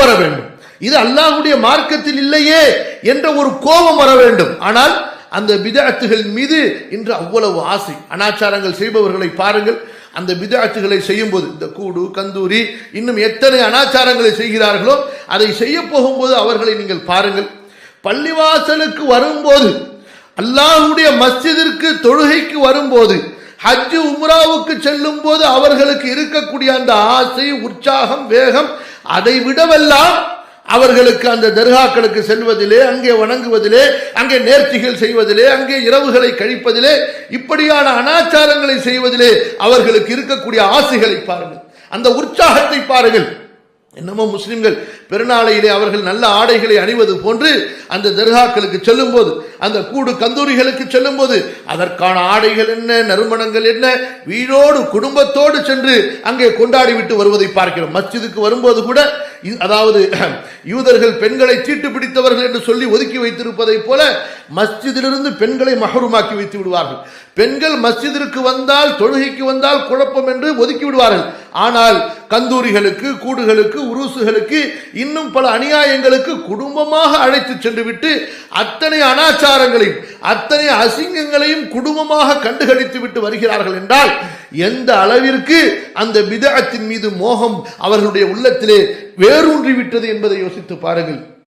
வர வேண்டும். இது அல்லாஹுடைய மார்க்கத்தில் இல்லையே என்ற ஒரு கோபம் வர வேண்டும். ஆனால் அந்த விதாத்துகள் மீது இன்று அவ்வளவு ஆசை. அனாச்சாரங்கள் செய்பவர்களை பாருங்கள். அந்த பிதஅத்துகளை செய்யும்போது இந்த கூடு கந்தூரி இன்னும் எத்தனை அனாச்சாரங்களை செய்கிறார்களோ அதை செய்ய போகும்போது அவர்களை நீங்கள் பாருங்கள். பள்ளிவாசலுக்கு வரும்போது அல்லாஹுடைய மஸ்ஜிதிற்கு தொழுகைக்கு வரும்போது ஹஜ்ஜு உம்ராவுக்கு செல்லும் போது அவர்களுக்கு இருக்கக்கூடிய அந்த ஆசை உற்சாகம் வேகம் அதை விடவெல்லாம் அவர்களுக்கு அந்த தர்காக்களுக்கு செல்வதிலே அங்கே வணங்குவதிலே அங்கே நேர்த்திகள் செய்வதிலே அங்கே இரவுகளை கழிப்பதிலே இப்படியான அனாச்சாரங்களை செய்வதிலே அவர்களுக்கு இருக்கக்கூடிய ஆசைகளை பாருங்கள். அந்த உற்சாகத்தை பாருங்கள். என்னமோ முஸ்லிம்கள் பெருநாளையிலே அவர்கள் நல்ல ஆடைகளை அணிவது போன்று அந்த தர்காக்களுக்கு செல்லும்போது அந்த கூடு கந்தூரிகளுக்கு செல்லும்போது அதற்கான ஆடைகள் என்ன நறுமணங்கள் என்ன வீடோடு குடும்பத்தோடு சென்று அங்கே கொண்டாடி விட்டு வருவதை பார்க்கிறோம். மஸ்ஜிதுக்கு வரும்போது கூட இ- அதாவது யூதர்கள் பெண்களை தீட்டு பிடித்தவர்கள் என்று சொல்லி ஒதுக்கி வைத்திருப்பதைப் போல மஸ்ஜிதிலிருந்து பெண்களை மகருமாக்கி வைத்து விடுவார்கள். பெண்கள் மஸ்ஜிதிற்கு வந்தால் தொழுகைக்கு வந்தால் குழப்பம் என்று ஒதுக்கி விடுவார்கள். ஆனால் கந்தூரிகளுக்கு கூடுகளுக்கு உருசுகளுக்கு இன்னும் பல அநியாயங்களுக்கு குடும்பமாக அழைத்து சென்று விட்டு அத்தனை அனாச்சாரங்களையும் அத்தனை அசிங்கங்களையும் குடும்பமாக கண்டுகளித்து விட்டு வருகிறார்கள் என்றால் எந்த அளவிற்கு அந்த விதகத்தின் மீது மோகம் அவர்களுடைய உள்ளத்திலே வேரூன்றி விட்டது என்பதை யோசித்து பாருங்கள்.